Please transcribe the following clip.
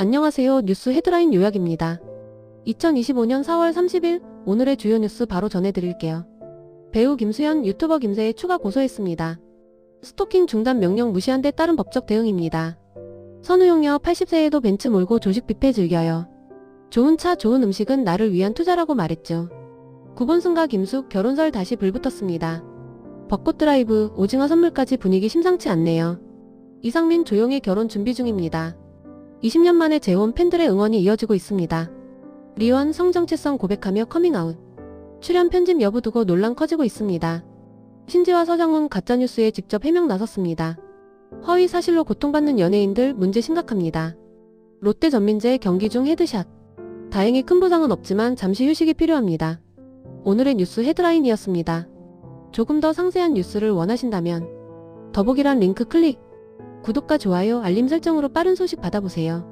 안녕하세요. 뉴스 헤드라인 요약입니다. 2025년 4월 30일 오늘의 주요 뉴스 바로 전해드릴게요. 배우 김수현, 유튜버 김세에 추가 고소했습니다. 스토킹 중단 명령 무시한 데 따른 법적 대응입니다. 선우용여 80세에도 벤츠 몰고 조식 뷔페 즐겨요. 좋은 차, 좋은 음식은 나를 위한 투자라고 말했죠. 구본승과 김숙 결혼설 다시 불붙었습니다. 벚꽃 드라이브, 오징어 선물까지 분위기 심상치 않네요. 이상민 조용히 결혼 준비 중입니다. 20년 만에 재혼 팬들의 응원이 이어지고 있습니다. 리원 성정체성 고백하며 커밍아웃. 출연 편집 여부 두고 논란 커지고 있습니다. 신지와 서장훈 가짜뉴스에 직접 해명 나섰습니다. 허위 사실로 고통받는 연예인들 문제 심각합니다. 롯데 전민재 경기 중 헤드샷. 다행히 큰 부상은 없지만 잠시 휴식이 필요합니다. 오늘의 뉴스 헤드라인이었습니다. 조금 더 상세한 뉴스를 원하신다면 더보기란 링크 클릭. 구독과 좋아요, 알림 설정으로 빠른 소식 받아보세요.